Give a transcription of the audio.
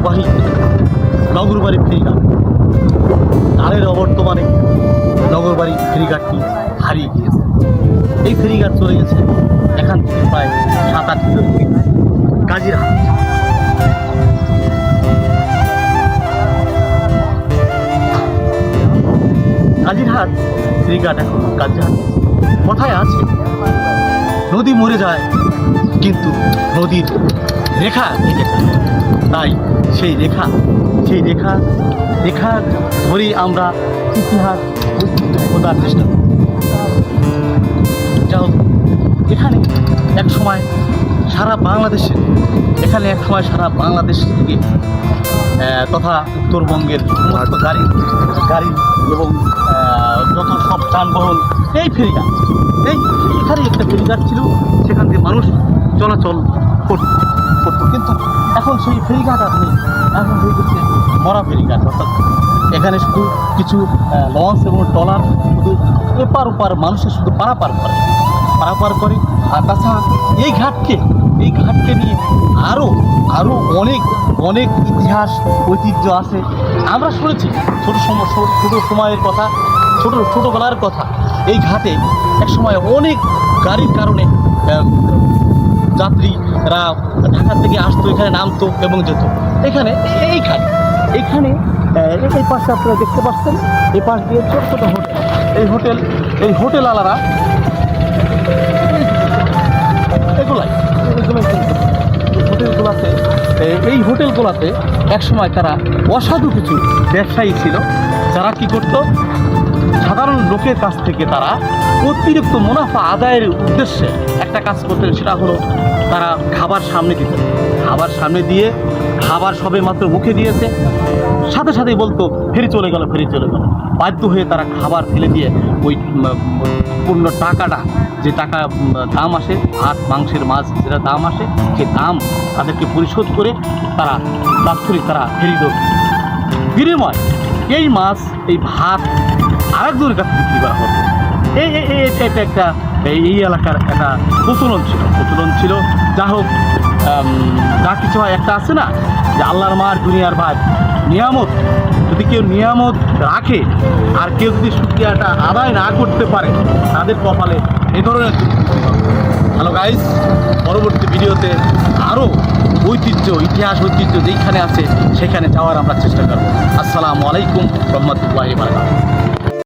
ঐতিহ্যবাহী নগরবাড়ি ফেরিঘাট। ধানের অবর্তমানে নগরবাড়ি ফেরিঘাটটি হারিয়ে গিয়েছে। এই ফেরিঘাট চলে গেছে এখান থেকে প্রায় সাত আট কিলোমিটার। কাজিরহাট। কাজিরহাট ফেরিঘাট এখন কাজিরহাট। কোথায় আছে, নদী মরে যায়, কিন্তু নদীর রেখা থেকে যায় তাই সেই রেখা সেই রেখা রেখা ধরেই আমরা ইতিহাস ঐতিহ্য খোঁজার চেষ্টা করি। যাও এখানে এক সময় সারা বাংলাদেশে, এখানে এক সময় সারা বাংলাদেশ থেকে তথা উত্তরবঙ্গের সমস্ত গাড়ি গাড়ি এবং যত সব যানবাহন, এই ফেরিঘাট এই এখানে একটা ফেরিঘাট ছিল, সেখান দিয়ে মানুষ চলাচল করত। করতো কিন্তু এখন সেই ফেরিঘাট আর নেই। এখন হয়ে গেছে মরা ফেরিঘাট অর্থাৎ এখানে শুধু কিছু লঞ্চ এবং ট্রলার শুধু এপার ওপার মানুষের শুধু পারাপার করে। পারাপার করে। আর তাছাড়া এই ঘাটকে এই ঘাটকে নিয়ে আরও আরও অনেক অনেক ইতিহাস, ঐতিহ্য আছে। আমরা শুনেছি ছোটো সময়, ছোটো সময়ের কথা, ছোটো, ছোটোবেলার কথা। এই ঘাটে এক সময় অনেক গাড়ির কারণে যাত্রীরা ঢাকা থেকে আসতো, এখানে নামতো এবং যেত। এখানে এইখানে, এখানে এই পাশে আপনারা দেখতে পাচ্ছেন, এই পাশ দিয়ে ছোট ছোট হোটেল। এই হোটেল এই হোটেল আলারা এগুলাই হোটেলগুলোতে এই হোটেলগুলোতে একসময় তারা অসাধু কিছু ব্যবসায়ী ছিল। যারা কি করত? সাধারণ লোকের কাছ থেকে তারা অতিরিক্ত মুনাফা আদায়ের উদ্দেশ্যে একটা কাজ করতেন, সেটা হলো তারা খাবার সামনে দিত। খাবার সামনে দিয়ে খাবার সবে মাত্র মুখে দিয়েছে। সাথে সাথেই বলতো, ফেরি চলে গেল, ফেরি চলে গেল। বাধ্য হয়ে তারা খাবার ফেলে দিয়ে ওই পূর্ণ টাকাটা, যে টাকা দাম আসে, ভাত, মাংসের মাছ, যেটা দাম আসে, সে দাম তাদেরকে পরিশোধ করে তারা তাৎক্ষণিক তারা ফেরি দিত। বিনিময়, এই মাছ, এই ভাত আরেকজনের কাছে বিক্রি করা হতো। এই এটা একটা, এই এলাকার একটা প্রচলন ছিল প্রচলন ছিল। যা হোক যা কিছু হয়, একটা আছে না, যে আল্লাহর মার দুনিয়ার ভাই নিয়ামত, যদি কেউ নিয়ামত রাখে, আর কেউ যদি সুক্রিয়াটা আদায় না করতে পারে, তাদের কপালে এ ধরনের হ্যালো গাইস পরবর্তী ভিডিওতে আরও ঐতিহ্য, ইতিহাস ঐতিহ্য যেইখানে আছে, সেখানে যাওয়ার আমরা চেষ্টা করব। আসসালামু আলাইকুম রহমতুল্লাহ বারকাত